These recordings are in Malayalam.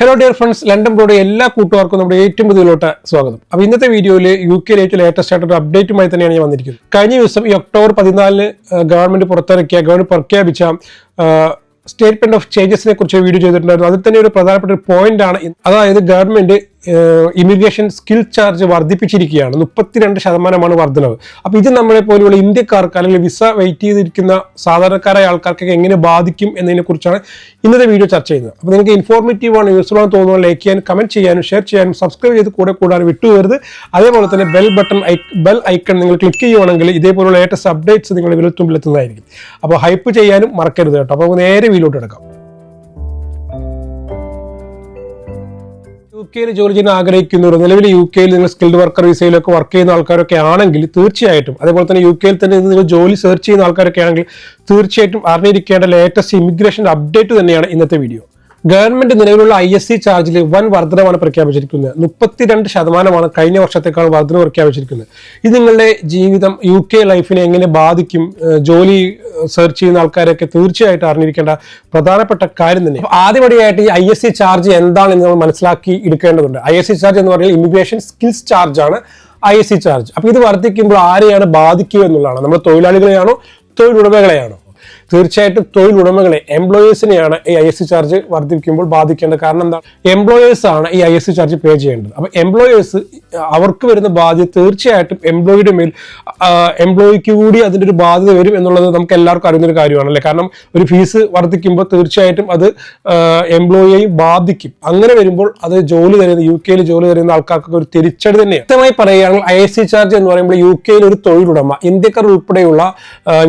Hello dear friends London broad എല്ലാ കൂട്ടുകാർക്കും നമ്മുടെ ഏറ്റവും പുതിയതിലോട്ട് സ്വാഗതം. അപ്പോൾ ഇന്നത്തെ വീഡിയോയിൽ യു കെയിലെ ഏറ്റവും ലേറ്റസ്റ്റ് ആയിട്ട് ഒരു അപ്ഡേറ്റുമായി തന്നെയാണ് ഞാൻ വന്നിരിക്കുന്നത്. കഴിഞ്ഞ ദിവസം ഈ ഒക്ടോബർ പതിനാലിന് ഗവൺമെന്റ് പുറത്തിറക്കിയ ഗവൺമെന്റ് പ്രഖ്യാപിച്ച സ്റ്റേറ്റ്മെന്റ് ഓഫ് ചേഞ്ചസിനെ കുറിച്ച് വീഡിയോ ചെയ്തിട്ടുണ്ടായിരുന്നു. അതിൽ തന്നെ ഒരു പ്രധാനപ്പെട്ട ഒരു പോയിന്റ് ആണ്. അതായത് ഗവൺമെന്റ് ഇമിഗ്രേഷൻ സ്കിൽ ചാർജ് വർദ്ധിപ്പിച്ചിരിക്കുകയാണ്. മുപ്പത്തിരണ്ട് ശതമാനമാണ് വർധനവ്. അപ്പോൾ ഇത് നമ്മളെ പോലെയുള്ള ഇന്ത്യക്കാർക്ക് അല്ലെങ്കിൽ വിസ വെയിറ്റ് ചെയ്തിരിക്കുന്ന സാധാരണക്കാരായ ആൾക്കാർക്കൊക്കെ എങ്ങനെ ബാധിക്കും എന്നതിനെ കുറിച്ചാണ് ഇന്നത്തെ വീഡിയോ ചർച്ച ചെയ്യുന്നത്. അപ്പോൾ നിങ്ങൾക്ക് ഇൻഫോർമേറ്റീവ് ആണ് യൂസ്ഫുൾ ആണ് തോന്നുന്നത് ലൈക്ക് ചെയ്യാനും കമന്റ് ചെയ്യാനും ഷെയർ ചെയ്യാനും സബ്സ്ക്രൈബ് ചെയ്ത് കൂടെ കൂടാനും വിട്ടുപോകരുത് അതേപോലെ തന്നെ ബെൽ ബട്ടൺ ബെൽ ഐക്കൺ നിങ്ങൾ ക്ലിക്ക് ചെയ്യുവാണെങ്കിൽ ഇതേപോലുള്ള ലേറ്റസ്റ്റ് അപ്ഡേറ്റ്സ് നിങ്ങളുടെ വിരൽ തുമ്പിലെത്തുന്നതായിരിക്കും. അപ്പോൾ ഹൈപ്പ് ചെയ്യാനും മറക്കരുത് കേട്ടോ. അപ്പോൾ നേരെ വീലോട്ട് എടുക്കാം കെയിൽ ജോലി ചെയ്യാൻ ആഗ്രഹിക്കുന്നവർ നിലവിൽ യു കെയിൽ നിങ്ങൾ സ്കിൽഡ് വർക്കർ വിസയിലൊക്കെ വർക്ക് ചെയ്യുന്ന ആൾക്കാരൊക്കെ ആണെങ്കിൽ തീർച്ചയായിട്ടും അതേപോലെ തന്നെ യു കെയിൽ തന്നെ നിങ്ങൾ ജോലി സെർച്ച് ചെയ്യുന്ന ആൾക്കാരൊക്കെ ആണെങ്കിൽ തീർച്ചയായിട്ടും അറിഞ്ഞിരിക്കേണ്ട ലേറ്റസ്റ്റ് ഇമിഗ്രേഷൻ അപ്ഡേറ്റ് തന്നെയാണ് ഇന്നത്തെ വീഡിയോ ഗവൺമെന്റ് നിലവിലുള്ള ഐ എസ് സി ചാർജിൽ വൻ വർധനമാണ് പ്രഖ്യാപിച്ചിരിക്കുന്നത്. മുപ്പത്തിരണ്ട് ശതമാനമാണ് കഴിഞ്ഞ വർഷത്തേക്കാൾ വർധന പ്രഖ്യാപിച്ചിരിക്കുന്നത്. ഇത് നിങ്ങളുടെ ജീവിതം യു കെ ലൈഫിനെ എങ്ങനെ ബാധിക്കും? ജോലി സെർച്ച് ചെയ്യുന്ന ആൾക്കാരൊക്കെ തീർച്ചയായിട്ടും അറിഞ്ഞിരിക്കേണ്ട പ്രധാനപ്പെട്ട കാര്യം തന്നെ. ആദ്യപടിയായിട്ട് ഈ ഐ എസ് സി ചാർജ് എന്താണെന്ന് നമ്മൾ മനസ്സിലാക്കി എടുക്കേണ്ടതുണ്ട്. ഐ എസ് സി ചാർജ് എന്ന് പറഞ്ഞാൽ ഇമിഗ്രേഷൻ സ്കിൽസ് ചാർജ് ആണ് ഐ എസ് സി ചാർജ് അപ്പോൾ ഇത് വർദ്ധിക്കുമ്പോൾ ആരെയാണ് ബാധിക്കുക എന്നുള്ളതാണ്. നമ്മൾ തൊഴിലാളികളെയാണോ? തൊഴിലുടമകളെയാണോ? തീർച്ചയായിട്ടും തൊഴിലുടമകളെ എംപ്ലോയേഴ്സിനെയാണ് ഈ ഐ എസ് ചാർജ് വർദ്ധിപ്പിക്കുമ്പോൾ ബാധിക്കേണ്ടത് കാരണം എന്താ എംപ്ലോയേഴ്സ് ആണ് ഈ ഐ എസ് ചാർജ് പേ ചെയ്യേണ്ടത്. അപ്പൊ എംപ്ലോയേഴ്സ് അവർക്ക് വരുന്ന ബാധ്യത തീർച്ചയായിട്ടും എംപ്ലോയിയുടെ മേൽ എംപ്ലോയിക്ക് കൂടി അതിന്റെ ഒരു ബാധ്യത വരും എന്നുള്ളത് നമുക്ക് എല്ലാവർക്കും അറിയുന്ന ഒരു കാര്യമാണല്ലേ കാരണം ഒരു ഫീസ് വർദ്ധിക്കുമ്പോൾ തീർച്ചയായിട്ടും അത് എംപ്ലോയിയെയും ബാധിക്കും. അങ്ങനെ വരുമ്പോൾ അത് ജോലി തരുന്ന യു കെയിൽ ജോലി തരുന്ന ആൾക്കാർക്ക് ഒരു തിരിച്ചടി തന്നെയാണ്. വ്യക്തമായി പറയുകയാണെങ്കിൽ ഐ എസ് സി ചാർജ് എന്ന് പറയുമ്പോൾ യു കെയിൽ ഒരു തൊഴിലുടമ ഇന്ത്യക്കാർ ഉൾപ്പെടെയുള്ള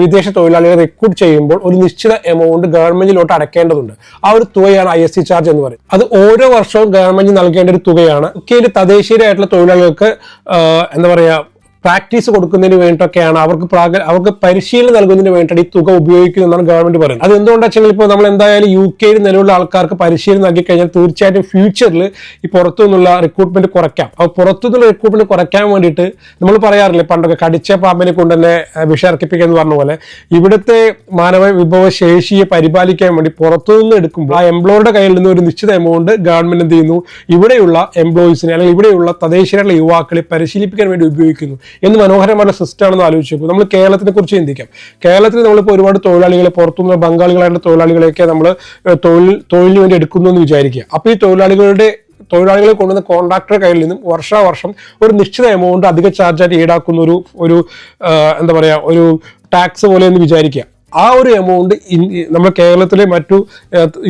വിദേശ തൊഴിലാളികളെ റിക്രൂട്ട് ചെയ്യുമ്പോൾ ഒരു നിശ്ചിത എമൗണ്ട് ഗവൺമെന്റിലോട്ട് അടക്കേണ്ടതുണ്ട്. ആ ഒരു തുകയാണ് ഐ എസ് സി ചാർജ് എന്ന് പറയുന്നത് അത് ഓരോ വർഷവും ഗവൺമെന്റ് നൽകേണ്ട ഒരു തുകയാണ്. ഒക്കെ തദ്ദേശീയരായിട്ടുള്ള തൊഴിലാളികൾക്ക് എന്താ പറയാ പ്രാക്ടീസ് കൊടുക്കുന്നതിന് വേണ്ടിയിട്ടൊക്കെയാണ് അവർക്ക് പ്രാഗ അവർക്ക് പരിശീലനം നൽകുന്നതിന് വേണ്ടിയിട്ട് ഈ തുക ഉപയോഗിക്കുന്നതെന്നാണ് ഗവൺമെന്റ് പറയുന്നത്. അത് എന്തുകൊണ്ടാ വെച്ചാൽ ഇപ്പോൾ നമ്മൾ എന്തായാലും യു കെയിൽ നിലവിലുള്ള ആൾക്കാർക്ക് പരിശീലനം നൽകി കഴിഞ്ഞാൽ തീർച്ചയായിട്ടും ഫ്യൂച്ചറിൽ ഈ പുറത്തു നിന്നുള്ള റിക്രൂട്ട്മെന്റ് കുറയ്ക്കാം. അപ്പോൾ പുറത്തു നിന്നുള്ള റിക്രൂട്ട്മെന്റ് കുറയ്ക്കാൻ വേണ്ടിയിട്ട് നമ്മൾ പറയാറില്ലേ പണ്ടൊക്കെ കടിച്ച പാമ്പിനെ കൊണ്ട് തന്നെ എന്ന് പറഞ്ഞ പോലെ ഇവിടുത്തെ മാനവ വിഭവ ശേഷിയെ പരിപാലിക്കാൻ വേണ്ടി പുറത്തു നിന്ന് എടുക്കുമ്പോൾ ആ എംപ്ലോയറുടെ കയ്യിൽ നിന്ന് ഒരു നിശ്ചിത എമൗണ്ട് ഗവൺമെന്റ് എന്ത് ചെയ്യുന്നു? ഇവിടെയുള്ള എംപ്ലോയീസിനെ അല്ലെങ്കിൽ ഇവിടെയുള്ള തദ്ദേശീയരായിട്ടുള്ള യുവാക്കളെ പരിശീലിപ്പിക്കാൻ വേണ്ടി ഉപയോഗിക്കുന്നു. എന്ന് മനോഹരമായ സിസ്റ്റമാണെന്ന് ആലോചിച്ച് നോക്കും നമ്മൾ കേരളത്തിനെ കുറിച്ച് ചിന്തിക്കാം. കേരളത്തിൽ നമ്മളിപ്പോൾ ഒരുപാട് തൊഴിലാളികളെ പുറത്തുനിന്ന് ബംഗാളികളായിട്ടുള്ള തൊഴിലാളികളെയൊക്കെ നമ്മൾ തൊഴിൽ തൊഴിലിന് വേണ്ടി എടുക്കുന്നു എന്ന് വിചാരിക്കുക. അപ്പോൾ ഈ തൊഴിലാളികളുടെ തൊഴിലാളികളെ കൊണ്ടുവന്ന കോൺട്രാക്ടറുടെ കയ്യിൽ നിന്നും വർഷാവർഷം ഒരു നിശ്ചിത എമൗണ്ട് അധിക ചാർജായിട്ട് ഈടാക്കുന്ന ഒരു ഒരു എന്താ പറയുക ഒരു ടാക്സ് പോലെ എന്ന് വിചാരിക്കുക. ആ ഒരു എമൗണ്ട് നമ്മുടെ കേരളത്തിലെ മറ്റു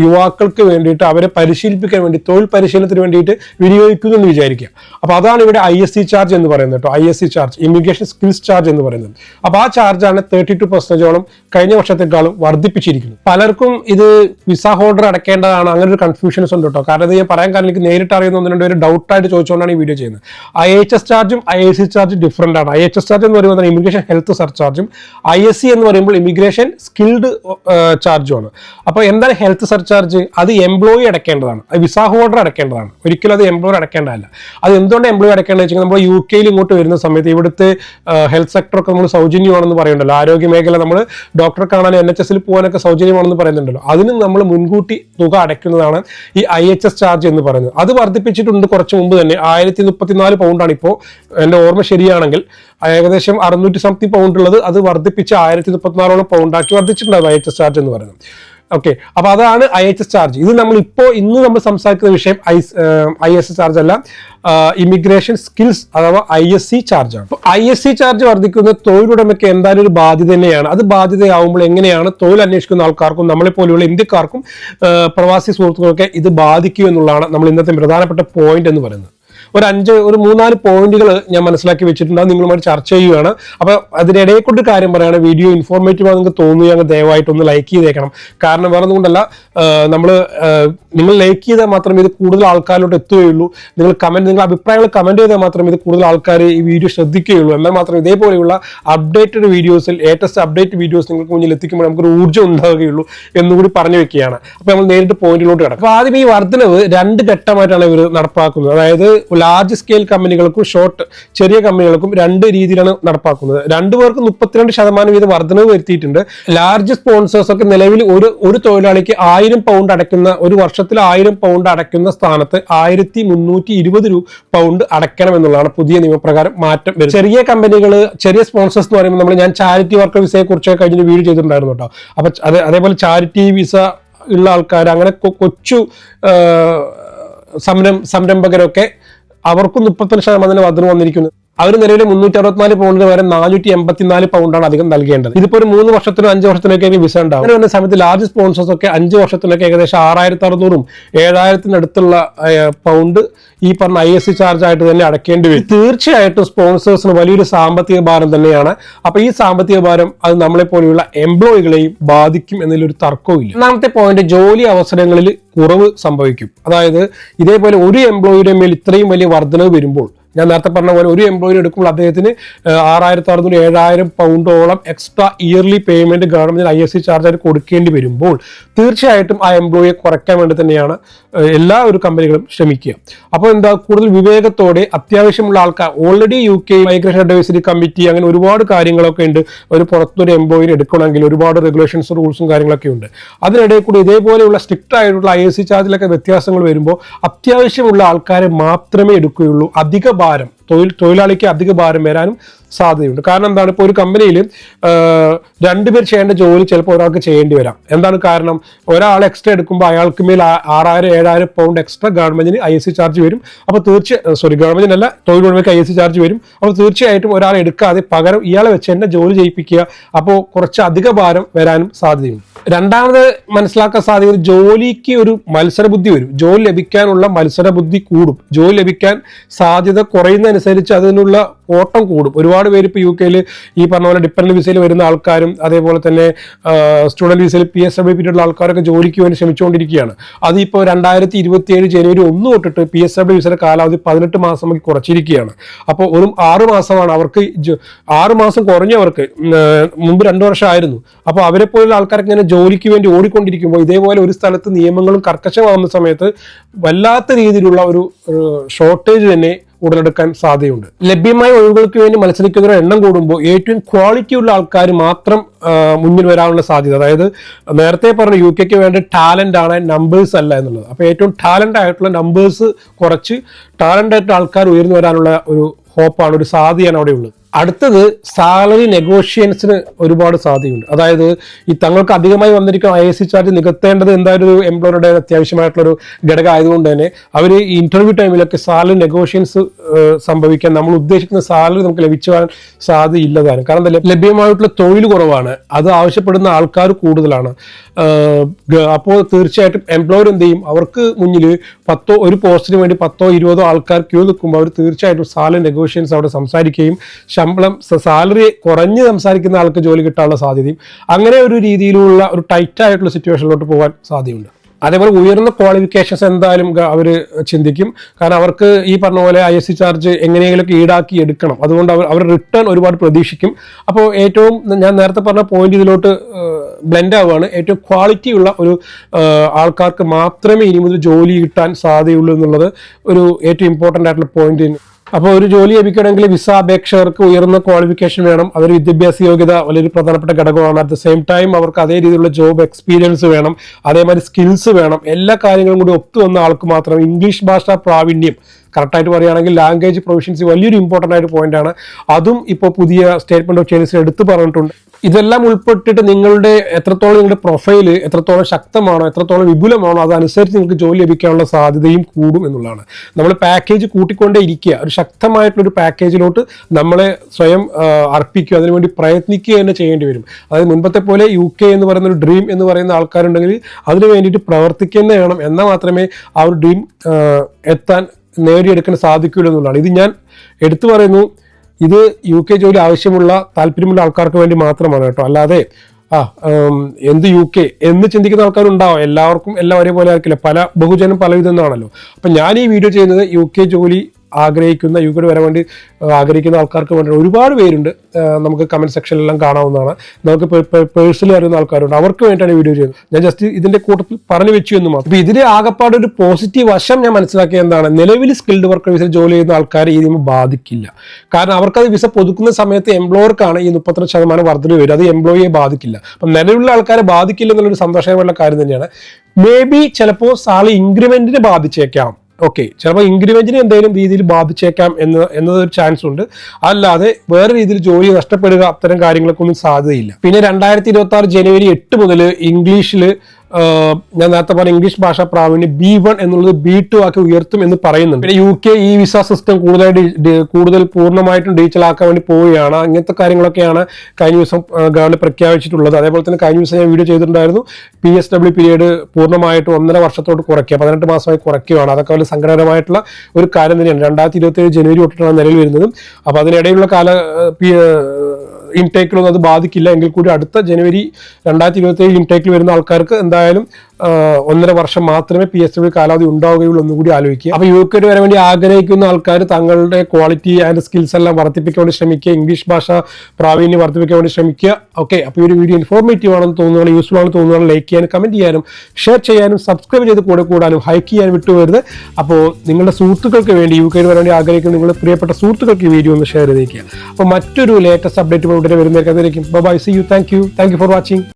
യുവാക്കൾക്ക് വേണ്ടിയിട്ട് അവരെ പരിശീലിപ്പിക്കാൻ വേണ്ടി തൊഴിൽ പരിശീലനത്തിന് വേണ്ടിയിട്ട് വിനിയോഗിക്കുന്നു എന്ന് വിചാരിക്കുക. അപ്പോൾ അതാണ് ഇവിടെ ഐ എസ് സി ചാർജ് എന്ന് പറയുന്നത് കേട്ടോ. I S C charge immigration skills charge എന്ന് പറയുന്നത്. അപ്പോൾ ആ ചാർജാണ് തേർട്ടി ടു പെർസെന്റോളം കഴിഞ്ഞ വർഷത്തെക്കാളും വർദ്ധിപ്പിച്ചിരിക്കുന്നത്. പലർക്കും ഇത് വിസ ഹോൾഡർ അടക്കേണ്ടതാണ് അങ്ങനെ ഒരു കൺഫ്യൂഷൻസ് ഉണ്ട് കേട്ടോ. കാരണം ഇത് ഞാൻ പറയാൻ കാരണം എനിക്ക് നേരിട്ട് അറിയുന്ന ഒന്ന് രണ്ട് ഡൗട്ടായിട്ട് ചോദിച്ചുകൊണ്ടാണ് ഈ വീഡിയോ ചെയ്യുന്നത്. ഐ എച്ച് എസ് ചാർജും I S C charge different ആണ്. ഐ എച്ച് എസ് ചാർജ് എന്ന് പറയുമ്പോൾ ഇമിഗ്രേഷൻ ഹെൽത്ത് സർചാർജും ഐ എസ് സി എന്ന് പറയുമ്പോൾ ഇമിഗ്രേഷൻ സ്കിൽഡ് ചാർജുമാണ്. അപ്പോൾ എന്താണ് ഹെൽത്ത് സർചാർജ് അത് എംപ്ലോയി അടക്കേണ്ടതാണ് അത് വിസ ഹോൾഡർ അടക്കേണ്ടതാണ് ഒരിക്കലും അത് എംപ്ലോയർ അടക്കേണ്ടതല്ല അത് എന്തുകൊണ്ട് എംപ്ലോയി അടക്കേണ്ടത് വെച്ചാൽ നമ്മൾ യു കെയിൽ ഇങ്ങോട്ട് വരുന്ന സമയത്ത് ഇവിടുത്തെ ഹെൽത്ത് സെക്ടറൊക്കെ നമ്മൾ സൗജന്യമാണെന്ന് പറയുന്നുണ്ടല്ലോ. ആരോഗ്യ മേഖല നമ്മൾ ഡോക്ടറെ കാണാൻ എൻ എച്ച് എസിൽ പോകാനൊക്കെ സൗജന്യമാണെന്ന് പറയുന്നുണ്ടല്ലോ. അതിന് നമ്മൾ മുൻകൂട്ടി തുക അടയ്ക്കുന്നതാണ് ഈ ഐ എച്ച് എസ് ചാർജ് എന്ന് പറയുന്നത്. അത് വർദ്ധിപ്പിച്ചിട്ടുണ്ട് കുറച്ച് മുമ്പ് തന്നെ. ആയിരത്തി മുപ്പത്തിനാല് പൗണ്ടാണ് ഇപ്പോൾ. എന്റെ ഓർമ്മ ശരിയാണെങ്കിൽ ഏകദേശം അറുന്നൂറ്റി സംതിങ് പൗണ്ട് ഉള്ളത് അത് വർദ്ധിപ്പിച്ച് ആയിരത്തി മുപ്പത്തിനാലോളം പൗണ്ടാക്കി വർദ്ധിച്ചിട്ടുണ്ടാവും ഐ എച്ച് എസ് ചാർജ് എന്ന് പറയുന്നത്. ഓക്കെ അപ്പൊ അതാണ് ഐ എച്ച് എസ് ചാർജ് ഇത് നമ്മൾ ഇപ്പോൾ ഇന്ന് നമ്മൾ സംസാരിക്കുന്ന വിഷയം ഐ ഐ എസ് ചാർജ് അല്ല. ഇമിഗ്രേഷൻ സ്കിൽസ് അഥവാ ഐ എസ് സി ചാർജ് ആണ്. ഐ എസ് സി ചാർജ് വർദ്ധിക്കുന്ന തൊഴിലുടമയ്ക്ക് എന്തായാലും ഒരു ബാധ്യത തന്നെയാണ്. അത് ബാധ്യതയാവുമ്പോൾ എങ്ങനെയാണ് തൊഴിൽ അന്വേഷിക്കുന്ന ആൾക്കാർക്കും നമ്മളെ പോലെയുള്ള ഇന്ത്യക്കാർക്കും പ്രവാസി സുഹൃത്തുക്കൾക്ക് ഇത് ബാധിക്കും എന്നുള്ളതാണ് നമ്മൾ ഇന്നത്തെ പ്രധാനപ്പെട്ട പോയിന്റ് എന്ന് പറയുന്നത്. ഒരു അഞ്ച് ഒരു മൂന്നാൽ പോയിന്റുകൾ ഞാൻ മനസ്സിലാക്കി വെച്ചിട്ടുണ്ട്. അത് നിങ്ങളുമായിട്ട് ചർച്ച ചെയ്യുകയാണ്. അപ്പോൾ അതിനിടയിൽ കൊണ്ട് കാര്യം പറയുകയാണ് വീഡിയോ ഇൻഫോർമേറ്റീവ് ആണെന്ന് നിങ്ങൾക്ക് തോന്നുകയാണെങ്കിൽ ദയവായിട്ട് ഒന്ന് ലൈക്ക് ചെയ്തേക്കണം. കാരണം വേറെ ഒന്നും കൊണ്ടല്ല നമ്മൾ നിങ്ങൾ ലൈക്ക് ചെയ്താൽ മാത്രമേ ഇത് കൂടുതൽ ആൾക്കാരിലോട്ട് എത്തുകയുള്ളൂ. നിങ്ങൾ കമന്റ് നിങ്ങൾ അഭിപ്രായങ്ങൾ കമന്റ് ചെയ്താൽ മാത്രമേ ഇത് കൂടുതൽ ആൾക്കാർ ഈ വീഡിയോ ശ്രദ്ധിക്കുകയുള്ളൂ. എന്നാൽ മാത്രമേ ഇതേപോലെയുള്ള അപ്ഡേറ്റഡ് വീഡിയോസിൽ ലേറ്റസ്റ്റ് അപ്ഡേറ്റ് വീഡിയോസ് നിങ്ങൾക്ക് മുന്നിൽ എത്തിക്കുമ്പോൾ നമുക്കൊരു ഊർജം ഉണ്ടാവുകയുള്ളൂ എന്നുകൂടി പറഞ്ഞു വെക്കുകയാണ്. അപ്പോൾ നമ്മൾ നേരിട്ട് പോയിന്റിലോട്ട് കിടക്കും. അപ്പോൾ ആദ്യം ഈ വർധനവ് രണ്ട് ഘട്ടമായിട്ടാണ് ഇവർ നടപ്പാക്കുന്നത്. അതായത് ലാർജ് സ്കെയിൽ കമ്പനികൾക്കും ഷോർട്ട് ചെറിയ കമ്പനികൾക്കും രണ്ട് രീതിയിലാണ് നടപ്പാക്കുന്നത്. രണ്ടു രണ്ടുപേർക്കും മുപ്പത്തിരണ്ട് ശതമാനം വീതം വർധനവ് വരുത്തിയിട്ടുണ്ട്. ലാർജ് സ്പോൺസേഴ്സ് ഒക്കെ നിലവിൽ ഒരു ഒരു തൊഴിലാളിക്ക് ആയിരം പൗണ്ട് അടയ്ക്കുന്ന ഒരു വർഷ വർഷത്തിൽ ആയിരം പൗണ്ട് അടയ്ക്കുന്ന സ്ഥാനത്ത് ആയിരത്തി മുന്നൂറ്റി ഇരുപത് രൂപ പൗണ്ട് അടയ്ക്കണം എന്നുള്ളതാണ് പുതിയ നിയമപ്രകാരം മാറ്റം വരുന്നത്. ചെറിയ കമ്പനികൾ ചെറിയ സ്പോൺസേഴ്സ് എന്ന് പറയുമ്പോൾ നമ്മൾ ഞാൻ ചാരിറ്റി വർക്ക് വിസയെ കുറിച്ച് കഴിഞ്ഞ വീഡിയോ ചെയ്തിട്ടുണ്ടായിരുന്നു കേട്ടോ. അപ്പൊ അത് അതേപോലെ ചാരിറ്റി വിസ ഉള്ള ആൾക്കാർ അങ്ങനെ കൊച്ചു സംരംഭ സംരം സംരംഭകരൊക്കെ അവർക്കും മുപ്പത്തഞ്ച് ശതമാനം വർധന വന്നിരിക്കുന്നു. അവർ നിലവിൽ മുന്നൂറ്റി അറുപത്തിനാല് പൗണ്ടിന് വരെ നാനൂറ്റി എൺപത്തിനാല് പൗണ്ടാണ് അധികം നൽകേണ്ടത്. ഇതിപ്പോ ഒരു മൂന്ന് വർഷത്തിനോ അഞ്ച് വർഷത്തിനൊക്കെ വിസ ഉണ്ടാവും. അങ്ങനെ സമയത്ത് ലാർജ് സ്പോൺസേഴ്സ് ഒക്കെ അഞ്ച് വർഷത്തിനൊക്കെ ഏകദേശം ആറായിരത്തി അറുന്നൂറും ഏഴായിരത്തിനടുത്തുള്ള പൗണ്ട് ഈ പറഞ്ഞ ഐ എസ് സി ചാർജ് ആയിട്ട് തന്നെ അടക്കേണ്ടി വരും. തീർച്ചയായിട്ടും സ്പോൺസേഴ്സിന് വലിയൊരു സാമ്പത്തിക ഭാരം തന്നെയാണ്. അപ്പൊ ഈ സാമ്പത്തിക ഭാരം അത് നമ്മളെ പോലെയുള്ള എംപ്ലോയികളെയും ബാധിക്കും എന്നതിലൊരു തർക്കവും ഇല്ല. ഒന്നാമത്തെ പോയിന്റ് ജോലി അവസരങ്ങളിൽ കുറവ് സംഭവിക്കും. അതായത് ഇതേപോലെ ഒരു എംപ്ലോയിയുടെ മേൽ ഇത്രയും വലിയ വർധനവ് വരുമ്പോൾ ഞാൻ നേരത്തെ പറഞ്ഞ പോലെ ഒരു എംപ്ലോയിനെ എടുക്കുമ്പോൾ അദ്ദേഹത്തിന് ആറായിരത്തി അറുന്നൂറ് ഏഴായിരം പൗണ്ടോളം extra yearly payment government I S C ചാർജായിട്ട് കൊടുക്കേണ്ടി വരുമ്പോൾ തീർച്ചയായിട്ടും ആ എംപ്ലോയിയെ കുറയ്ക്കാൻ വേണ്ടി തന്നെയാണ് എല്ലാ ഒരു കമ്പനികളും ശ്രമിക്കുക. അപ്പോൾ എന്താ കൂടുതൽ വിവേകത്തോടെ അത്യാവശ്യമുള്ള ആൾക്കാർ already U K migration advisory committee അങ്ങനെ ഒരുപാട് കാര്യങ്ങളൊക്കെ ഉണ്ട്. ഒരു പുറത്തൊരു എംപ്ലോയിനെ എടുക്കണമെങ്കിൽ ഒരുപാട് റെഗുലേഷൻസ് റൂൾസും കാര്യങ്ങളൊക്കെ ഉണ്ട്. അതിനിടയിൽ കൂടി ഇതേപോലെയുള്ള സ്ട്രിക്റ്റ് ആയിട്ടുള്ള ഐ എസ് സി ചാർജിലൊക്കെ വ്യത്യാസങ്ങൾ വരുമ്പോൾ അത്യാവശ്യമുള്ള ആൾക്കാരെ മാത്രമേ എടുക്കുകയുള്ളൂ. അധിക ഭാരം. തൊഴിൽ തൊഴിലാളിക്ക് അധിക ഭാരം വരാനും സാധ്യതയുണ്ട്. കാരണം എന്താണ്? ഇപ്പോൾ ഒരു കമ്പനിയിൽ രണ്ടുപേർ ചെയ്യേണ്ട ജോലി ചിലപ്പോൾ ഒരാൾക്ക് ചെയ്യേണ്ടി വരാം. എന്താണ് കാരണം? ഒരാൾ എക്സ്ട്രാ എടുക്കുമ്പോൾ അയാൾക്ക് മേൽ ആറായിരം ഏഴായിരം പൗണ്ട് എക്സ്ട്രാ ഗവൺമെന്റിന് ഐ എസ് സി ചാർജ് വരും. അപ്പോൾ തീർച്ച സോറി ഗവൺമെന്റിനല്ല തൊഴിലുടമയ്ക്ക് ഐ എസ് സി ചാർജ് വരും. അപ്പോൾ തീർച്ചയായിട്ടും ഒരാൾ എടുക്കാതെ പകരം ഇയാളെ വെച്ച് തന്നെ ജോലി ചെയ്യിപ്പിക്കുക. അപ്പോൾ കുറച്ച് അധിക ഭാരം വരാനും സാധ്യതയുണ്ട്. രണ്ടാമത് മനസ്സിലാക്കാൻ സാധ്യത ജോലിക്ക് ഒരു മത്സരബുദ്ധി വരും. ജോലി ലഭിക്കാനുള്ള മത്സരബുദ്ധി കൂടും. ജോലി ലഭിക്കാൻ സാധ്യത കുറയുന്നതനുസരിച്ച് അതിനുള്ള ഓട്ടം കൂടും. ഒരുപാട് പേര് ഇപ്പോൾ യു കെയിൽ ഈ പറഞ്ഞ പോലെ ഡിപ്പെൻഡന്റ് വിസയിൽ വരുന്ന ആൾക്കാരും അതേപോലെ തന്നെ സ്റ്റുഡന്റ് വിസയിൽ പി എസ് ഡബ്ല്യു പീരീഡുള്ള ആൾക്കാരൊക്കെ ജോലിക്ക് വേണ്ടി ശ്രമിച്ചുകൊണ്ടിരിക്കുകയാണ്. അതിപ്പോൾ രണ്ടായിരത്തി ഇരുപത്തി ഏഴ് ജനുവരി ഒന്ന് തൊട്ടിട്ട് പി എസ് ഡബ്ല്യു വിസയുടെ കാലാവധി പതിനെട്ട് മാസമാക്കി കുറച്ചിരിക്കുകയാണ്. അപ്പോൾ ഒരു ആറ് മാസമാണ്. അവർക്ക് ആറ് മാസം കുറഞ്ഞവർക്ക് മുമ്പ് രണ്ട് വർഷമായിരുന്നു. അപ്പോൾ അവരെ പോലുള്ള ആൾക്കാർക്ക് ഇങ്ങനെ ജോലിക്ക് വേണ്ടി ഓടിക്കൊണ്ടിരിക്കുമ്പോൾ ഇതേപോലെ ഒരു സ്ഥലത്ത് നിയമങ്ങളും കർക്കശമാകുന്ന സമയത്ത് വല്ലാത്ത രീതിയിലുള്ള ഒരു ഷോർട്ടേജ് തന്നെ ഉടലെടുക്കാൻ സാധ്യതയുണ്ട്. ലഭ്യമായ ഒഴിവുകൾക്ക് വേണ്ടി മത്സരിക്കുന്നവരുടെ എണ്ണം കൂടുമ്പോൾ ഏറ്റവും ക്വാളിറ്റി ഉള്ള ആൾക്കാർ മാത്രം മുന്നിൽ വരാനുള്ള സാധ്യത. അതായത് നേരത്തെ പറഞ്ഞ യു കെക്ക് വേണ്ട ടാലന്റ് ആണ് നമ്പേഴ്സ് അല്ല എന്നുള്ളത്. അപ്പോൾ ഏറ്റവും ടാലന്റ് ആയിട്ടുള്ള നമ്പേഴ്സ് കുറച്ച് ടാലന്റ് ആയിട്ടുള്ള ആൾക്കാർ ഉയർന്നു വരാനുള്ള ഒരു ഹോപ്പാണ് ഒരു സാധ്യതയാണ് അവിടെ ഉള്ളത് അടുത്തത് സാലറി നെഗോഷിയൻസിന് ഒരുപാട് സാധ്യതയുണ്ട്. അതായത് ഈ തങ്ങൾക്ക് അധികമായി വന്നിരിക്കുന്ന ഐ എസ് ചാർജ് നികത്തേണ്ടത് എന്തായാലും ഒരു എംപ്ലോയറുടെ അത്യാവശ്യമായിട്ടുള്ള ഒരു ഘടകം ആയതുകൊണ്ട് തന്നെ അവർ ഈ ഇന്റർവ്യൂ ടൈമിലൊക്കെ സാലറി നെഗോഷിയേഷൻസ് സംഭവിക്കാൻ നമ്മൾ ഉദ്ദേശിക്കുന്ന സാലറി നമുക്ക് ലഭിച്ചു വരാൻ സാധ്യതയില്ലതാണ്. കാരണം ലഭ്യമായിട്ടുള്ള തൊഴിൽ കുറവാണ്. അത് ആവശ്യപ്പെടുന്ന ആൾക്കാർ കൂടുതലാണ്. അപ്പോൾ തീർച്ചയായിട്ടും എംപ്ലോയർ എന്ത് ചെയ്യും? അവർക്ക് മുന്നിൽ പത്തോ ഒരു പോസ്റ്റിന് വേണ്ടി പത്തോ ഇരുപതോ ആൾക്കാർ ക്യൂ നിൽക്കുമ്പോൾ അവർ തീർച്ചയായിട്ടും സാലറി നെഗോഷിയേഷൻസ് അവിടെ സംസാരിക്കുകയും ശമ്പളം സാലറി കുറഞ്ഞ് സംസാരിക്കുന്ന ആൾക്ക് ജോലി കിട്ടാനുള്ള സാധ്യതയും അങ്ങനെ ഒരു രീതിയിലുള്ള ഒരു ടൈറ്റായിട്ടുള്ള സിറ്റുവേഷനിലോട്ട് പോകാൻ സാധ്യതയുണ്ട്. അതേപോലെ ഉയർന്ന ക്വാളിഫിക്കേഷൻസ് എന്തായാലും അവർ ചിന്തിക്കും. കാരണം അവർക്ക് ഈ പറഞ്ഞ പോലെ ഐ എസ് സി ചാർജ് എങ്ങനെയെങ്കിലും ഈടാക്കി എടുക്കണം. അതുകൊണ്ട് അവർ അവർ റിട്ടേൺ ഒരുപാട് പ്രതീക്ഷിക്കും. അപ്പോൾ ഏറ്റവും ഞാൻ നേരത്തെ പറഞ്ഞ പോയിന്റ് ഇതിലോട്ട് ബ്ലെൻഡ് ആവുകയാണ്. ഏറ്റവും ക്വാളിറ്റി ഉള്ള ഒരു ആൾക്കാർക്ക് മാത്രമേ ഇനി മുതൽ ജോലി കിട്ടാൻ സാധ്യതയുള്ളൂ എന്നുള്ളത് ഒരു ഏറ്റവും ഇമ്പോർട്ടന്റ് ആയിട്ടുള്ള പോയിന്റ് അപ്പോൾ ഒരു ജോലി ലഭിക്കണമെങ്കിൽ വിസ അപേക്ഷകർക്ക് ഉയർന്ന ക്വാളിഫിക്കേഷൻ വേണം. അതൊരു വിദ്യാഭ്യാസ യോഗ്യത വലിയൊരു പ്രധാനപ്പെട്ട ഘടകമാണ്. അറ്റ് ദ സെയിം ടൈം അവർക്ക് അതേ രീതിയിലുള്ള ജോബ് എക്സ്പീരിയൻസ് വേണം. അതേമാതിരി സ്കിൽസ് വേണം. എല്ലാ കാര്യങ്ങളും കൂടി ഒത്തു വന്ന ആൾക്ക് മാത്രം ഇംഗ്ലീഷ് ഭാഷാ പ്രാവീണ്യം കറക്റ്റായിട്ട് പറയുകയാണെങ്കിൽ ലാംഗ്വേജ് പ്രൊവിഷൻസ് വലിയൊരു ഇമ്പോർട്ടന്റ് ആയിട്ട് പോയിന്റ് ആണ്. അതും ഇപ്പോൾ പുതിയ സ്റ്റേറ്റ്മെന്റ് ഓഫ് ചേഞ്ചസിൽ എടുത്തു പറഞ്ഞിട്ടുണ്ട്. ഇതെല്ലാം ഉൾപ്പെട്ടിട്ട് നിങ്ങളുടെ എത്രത്തോളം നിങ്ങളുടെ പ്രൊഫൈൽ എത്രത്തോളം ശക്തമാണോ എത്രത്തോളം വിപുലമാണോ അതനുസരിച്ച് നിങ്ങൾക്ക് ജോലി ലഭിക്കാനുള്ള സാധ്യതയും കൂടും എന്നുള്ളതാണ്. നമ്മൾ പാക്കേജ് കൂട്ടിക്കൊണ്ടേ ഇരിക്കുക. ഒരു ശക്തമായിട്ടുള്ളൊരു പാക്കേജിലോട്ട് നമ്മളെ സ്വയം അർപ്പിക്കുക. അതിനുവേണ്ടി പ്രയത്നിക്കുക തന്നെ ചെയ്യേണ്ടി വരും. അതായത് മുൻപത്തെ പോലെ യു കെ എന്ന് പറയുന്ന ഒരു ഡ്രീം എന്ന് പറയുന്ന ആൾക്കാരുണ്ടെങ്കിൽ അതിന് വേണ്ടിയിട്ട് പ്രവർത്തിക്കുന്ന വേണം. എന്നാൽ മാത്രമേ ആ ഒരു ഡ്രീം എത്താൻ നേടിയെടുക്കാൻ സാധിക്കില്ല എന്നുള്ളതാണ്. ഇത് ഞാൻ എടുത്തു പറയുന്നു ഇത് യു കെ ജോലി ആവശ്യമുള്ള താല്പര്യമുള്ള ആൾക്കാർക്ക് വേണ്ടി മാത്രമാണ് കേട്ടോ. അല്ലാതെ ആ എന്ത് യു കെ എന്ന് ചിന്തിക്കുന്ന ആൾക്കാരുണ്ടാവും. എല്ലാവർക്കും എല്ലാം ഒരേപോലെ ആയിരിക്കില്ല. പല ബഹുജനം പലവിധം എന്നാണല്ലോ. അപ്പം ഞാൻ ഈ വീഡിയോ ചെയ്യുന്നത് യു കെ ജോലി ആഗ്രഹിക്കുന്ന യു കെയിൽ വരാൻ വേണ്ടി ആഗ്രഹിക്കുന്ന ആൾക്കാർക്ക് വേണ്ടി ഒരുപാട് പേരുണ്ട്. നമുക്ക് കമന്റ് സെക്ഷനിലെല്ലാം കാണാവുന്നതാണ്. നമുക്ക് പേഴ്സണലി അറിയുന്ന ആൾക്കാരുണ്ട്. അവർക്ക് വേണ്ടിയിട്ടാണ് ഈ വീഡിയോ ചെയ്യുന്നത്. ഞാൻ ജസ്റ്റ് ഇതിന്റെ കൂട്ടത്തിൽ പറഞ്ഞു വെച്ചു എന്ന് മാത്രം. അപ്പോൾ ഇതിലെ ആകപ്പാട് ഒരു പോസിറ്റീവ് വശം ഞാൻ മനസ്സിലാക്കിയത് എന്താണ്? നിലവിൽ സ്കിൽഡ് വർക്കർ വിസ ജോലി ചെയ്യുന്ന ആൾക്കാരെ നിയമം ബാധിക്കില്ല. കാരണം അവർക്കത് വിസ പുതുക്കുന്ന സമയത്ത് എംപ്ലോയർക്കാണ് ഈ മുപ്പത്തിരണ്ട് ശതമാനം വർദ്ധനവ് വരും അത് എംപ്ലോയിയെ ബാധിക്കില്ല. അപ്പം നിലവിലുള്ള ആൾക്കാരെ ബാധിക്കില്ല എന്നുള്ളൊരു സന്തോഷകരമുള്ള കാര്യം തന്നെയാണ്. മേ ബി ചിലപ്പോൾ സാളി ഇൻക്രിമെന്റിനെ ബാധിച്ചേക്കാം. ഓക്കെ ചിലപ്പോൾ ഇൻക്രിമെന്റിനെ എന്തെങ്കിലും രീതിയിൽ ബാധിച്ചേക്കാം എന്ന് എന്നതൊരു ചാൻസ് ഉണ്ട്. അല്ലാതെ വേറെ രീതിയിൽ ജോലി നഷ്ടപ്പെടുക അത്തരം കാര്യങ്ങൾക്കൊന്നും സാധ്യതയില്ല. പിന്നെ രണ്ടായിരത്തി ഇരുപത്തി ആറ് ജനുവരി എട്ട് മുതൽ ഇംഗ്ലീഷിൽ ഞാൻ നേരത്തെ പറഞ്ഞ ഇംഗ്ലീഷ് ഭാഷാ പ്രാവീണ്യം ബി വൺ എന്നുള്ളത് ബി ടു ആക്കി ഉയർത്തും എന്ന് പറയുന്നുണ്ട്. പിന്നെ യു കെ ഈ വിസ സിസ്റ്റം കൂടുതലായിട്ട് കൂടുതൽ പൂർണമായിട്ടും ഡിജിറ്റൽ ആക്കാൻ വേണ്ടി പോവുകയാണ്. അങ്ങനത്തെ കാര്യങ്ങളൊക്കെയാണ് കഴിഞ്ഞ ദിവസം ഗവൺമെന്റ് പ്രഖ്യാപിച്ചിട്ടുള്ളത്. അതേപോലെ തന്നെ കഴിഞ്ഞ ദിവസം ഞാൻ വീഡിയോ ചെയ്തിട്ടുണ്ടായിരുന്നു. പി എസ് ഡബ്ല്യു പീരീഡ് പൂർണമായിട്ടും ഒന്നര വർഷത്തോട്ട് കുറയ്ക്കുക പതിനെട്ട് മാസമായി കുറയ്ക്കുകയാണ്. അതൊക്കെ വലിയ സങ്കടകരമായിട്ടുള്ള ഒരു കാര്യം തന്നെയാണ്. രണ്ടായിരത്തി ഇരുപത്തി ജനുവരി തൊട്ടിട്ടാണ് നിലവിൽ വരുന്നത്. അപ്പോൾ അതിനിടയിലുള്ള കാല ഇൻടേക്കിലൊന്നും അത് ബാധിക്കില്ല. എങ്കിൽ കൂടി അടുത്ത ജനുവരി രണ്ടായിരത്തി ഇരുപത്തി ഏഴ് ഇൻടേക്കിൽ വരുന്ന ആൾക്കാർക്ക് എന്തായാലും ഒന്നര വർഷം മാത്രമേ പി എസ് ഡബ്ല്യു കാലാവധി ഉണ്ടാവുകയുള്ളൂ എന്നുകൂടി ആലോചിക്കുക. അപ്പോൾ യു കെയിൽ വരാൻ വേണ്ടി ആഗ്രഹിക്കുന്ന ആൾക്കാർ തങ്ങളുടെ ക്വാളിറ്റി ആൻഡ് സ്കിൽസ് എല്ലാം വർദ്ധിപ്പിക്കാൻ വേണ്ടി ശ്രമിക്കുക. ഇംഗ്ലീഷ് ഭാഷ പ്രാവീണ്യം വർദ്ധിപ്പിക്കാൻ വേണ്ടി ശ്രമിക്കുക. ഓക്കെ അപ്പോൾ ഈ ഒരു വീഡിയോ ഇൻഫോർമേറ്റീവ് ആണെന്ന് തോന്നുകയാണ് യൂസ്ഫുൾ ആണെന്ന് തോന്നുകയാണ് ലൈക്ക് ചെയ്യാനും കമന്റ് ചെയ്യാനും ഷെയർ ചെയ്യാനും സബ്സ്ക്രൈബ് ചെയ്ത് കൂടെ കൂടാനും ഹൈക്ക് ചെയ്യാൻ വിട്ടുവരുത് അപ്പോൾ നിങ്ങളുടെ സുഹൃത്തുക്കൾക്ക് വേണ്ടി യു കെയിൽ വരാൻ വേണ്ടി ആഗ്രഹിക്കുന്ന നിങ്ങളുടെ പ്രിയപ്പെട്ട സുഹൃത്തുക്കൾക്ക് ഈ വീഡിയോ ഒന്ന് ഷെയർ ചെയ്തേക്കുക അപ്പോൾ മറ്റൊരു ലേറ്റസ്റ്റ് അപ്ഡേറ്റ് ഉടനെ വരുന്നേക്കാതിരിക്കും bye see you thank you thank you for watching